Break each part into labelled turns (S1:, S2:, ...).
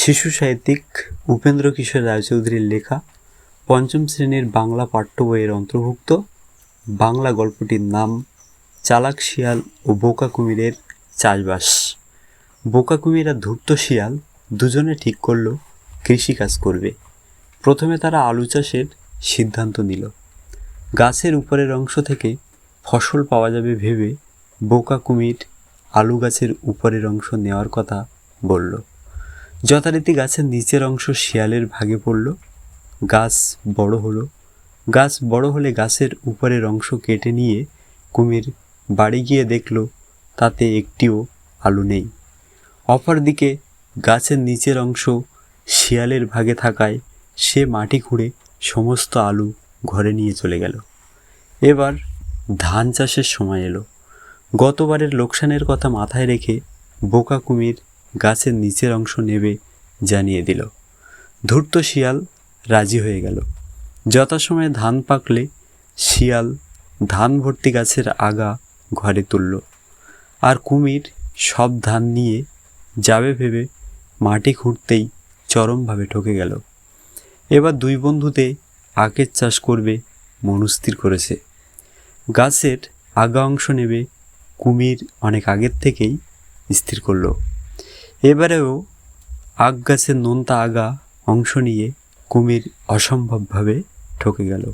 S1: শিশু সাহিত্যিক উপেন্দ্র কিশোর রায়চৌধুরীর লেখা পঞ্চম শ্রেণির বাংলা পাঠ্য বইয়ের অন্তর্ভুক্ত। বাংলা গল্পটির নাম চালাক শিয়াল ও বোকা কুমিরের চাষবাস। বোকা কুমির আর ধূর্ত শিয়াল দুজনে ঠিক করল কৃষিকাজ করবে। প্রথমে তারা আলু চাষের সিদ্ধান্ত নিল। গাছের উপরের অংশ থেকে ফসল পাওয়া যাবে ভেবে বোকা কুমির আলু গাছের উপরের অংশ নেওয়ার কথা বলল। যথারীতি গাছের নিচের অংশ শিয়ালের ভাগে পড়ল, গাছ বড় হলো। গাছ বড় হলে গাছের উপরের অংশ কেটে নিয়ে কুমির বাড়ি গিয়ে দেখল, তাতে একটিও আলু নেই। অপরদিকে গাছের নিচের অংশ শিয়ালের ভাগে থাকায় সে মাটি খুঁড়ে সমস্ত আলু ঘরে নিয়ে চলে গেল। এবার ধান চাষের সময় এলো। গতবারের লোকসানের কথা মাথায় রেখে বোকা কুমির গাছের নিচের অংশ নেবে জানিয়ে দিল। ধূর্ত শিয়াল রাজি হয়ে গেল। যথাসময়ে ধান পাকলে শিয়াল ধান ভর্তি গাছের আগা ঘরে তুলল। আর কুমির সব ধান নিয়ে যাবে ভেবে মাটি খুঁড়তেই চরমভাবে ঠকে গেল। এবার দুই বন্ধুতে আখের চাষ করবে মনস্থির করেছে। গাছের আগা অংশ নেবে কুমির অনেক আগের থেকেই স্থির করল। এবারেও আগ গাছের নোনতা আগা অংশ নিয়ে কুমির অসম্ভবভাবে ঠকে গেল।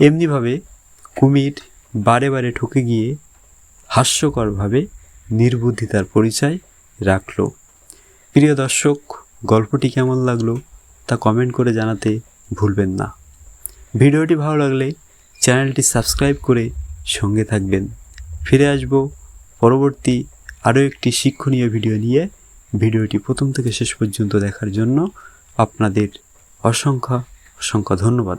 S1: এমনিভাবে কুমির বারে বারে ঠকে গিয়ে হাস্যকরভাবে নির্বুদ্ধিতার পরিচয় রাখল। প্রিয় দর্শক, গল্পটি কেমন লাগল তা কমেন্ট করে জানাতে ভুলবেন না। ভিডিওটি ভালো লাগলে চ্যানেলটি সাবস্ক্রাইব করে সঙ্গে থাকবেন। ফিরে আসব পরবর্তী আরও একটি শিক্ষণীয় ভিডিও নিয়ে। ভিডিওটি প্রথম থেকে শেষ পর্যন্ত দেখার জন্য আপনাদের অসংখ্য অসংখ্য ধন্যবাদ।